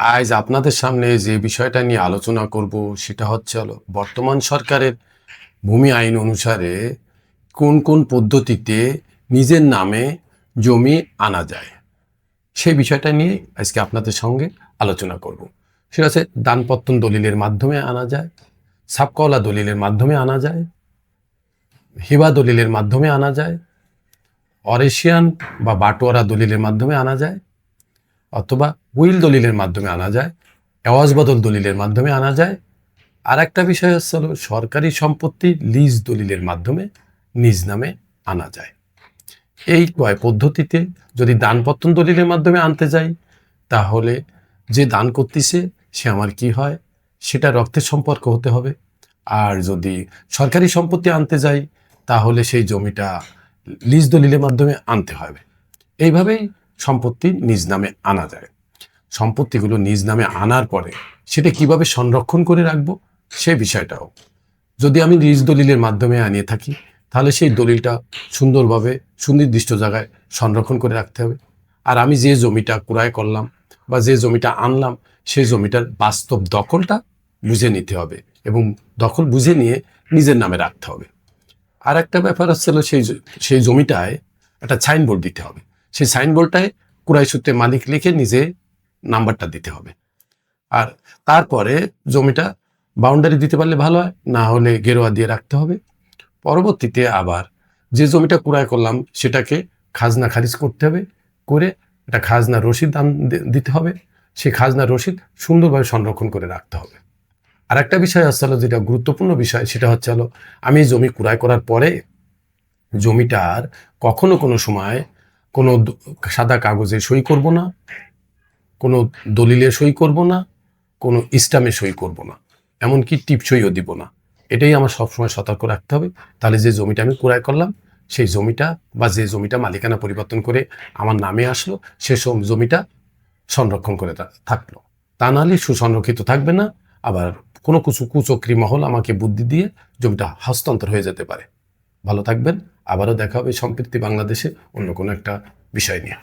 আজ আপনাদের সামনে যে বিষয়টা নিয়ে আলোচনা করব, সেটা হচ্ছে হলো বর্তমান সরকারের ভূমি আইন অনুসারে কোন কোন পদ্ধতিতে নিজের নামে জমি আনা যায় সেই বিষয়টা নিয়ে আজকে আপনাদের সঙ্গে আলোচনা করব। সেটা হচ্ছে দানপত্তন দলিলের মাধ্যমে আনা যায় সাবকওয়ালা দলিলের মাধ্যমে আনা যায়, হিবা দলিলের মাধ্যমে আনা যায়, অরেশিয়ান বা বাটোয়ারা দলিলের মাধ্যমে আনা যায় অথবা উইল দলিলের মাধ্যমে আনা যায় এওয়াজ বদল দলিলের মাধ্যমে আনা যায়। আর একটা বিষয় হচ্ছে হলো সরকারি সম্পত্তি লিজ দলিলের মাধ্যমে নিজ নামে আনা যায়। এই কয় পদ্ধতিতে যদি দানপত্তন দলিলের মাধ্যমে আনতে যাই, তাহলে যে দান করতেছে, সে আমার কি হয়? সেটা রক্তের সম্পর্ক হতে হবে। আর যদি সরকারি সম্পত্তি আনতে যাই, তাহলে সেই জমিটা লিজ দলিলের মাধ্যমে আনতে হবে। এইভাবেই সম্পত্তি নিজ নামে আনা যায়। সম্পত্তিগুলো নিজ নামে আনার পরে সেটা কীভাবে সংরক্ষণ করে রাখব সেই বিষয়টাও। যদি আমি নিজ দলিলের মাধ্যমে আনিয়ে থাকি, তাহলে সেই দলিলটা সুন্দরভাবে, সুনির্দিষ্ট জায়গায় সংরক্ষণ করে রাখতে হবে। আর আমি যে জমিটা ক্রয় করলাম বা যে জমিটা আনলাম, সেই জমিটার বাস্তব দখলটা বুঝে নিতে হবে এবং দখল বুঝে নিয়ে নিজের নামে রাখতে হবে। আর একটা ব্যাপার হলো সেই সেই জমিটায় একটা সাইনবোর্ড দিতে হবে। সেই সাইনবোর্ডটায় ক্রয় সূত্রে মালিক লিখে নিজে নাম্বারটা দিতে হবে। আর তারপরে জমিটা বাউন্ডারি দিতে পারলে ভালো হয়, না হলে গেরোয়া দিয়ে রাখতে হবে। পরবর্তীতে আবার যে জমিটা ক্রয় করলাম সেটাকে খাজনা খারিজ করতে হবে, করে একটা খাজনা রসিদ দাম দিতে হবে। সেই খাজনা রসিদ সুন্দরভাবে সংরক্ষণ করে রাখতে হবে। আর একটা বিষয় আসছে হলো যেটা গুরুত্বপূর্ণ বিষয়, সেটা হচ্ছে হলো আমি জমি ক্রয় করার পরে জমিটার কখনো কোনো সময় কোনো সাদা কাগজে সই করব না, কোনো দলিলে সই করব না, কোনো ইস্টামে সই করব না, এমনকি টিপসইও দিব না। এটাই আমার সবসময় সতর্ক রাখতে হবে। তাহলে যে জমিটা আমি ক্রয় করলাম, সেই জমিটা বা যে জমিটা মালিকানা পরিবর্তন করে আমার নামে আসলো, সে জমিটা সংরক্ষণ করে থাকল। তা নাহলে সুসংরক্ষিত থাকবে না। আবার কোনো কিছু কুচক্রি মহল আমাকে বুদ্ধি দিয়ে জমিটা হস্তান্তর হয়ে যেতে পারে। ভালো থাকবেন। আবারও দেখা হবে সম্প্রীতি বাংলাদেশে অন্য কোনো একটা বিষয় নিয়ে।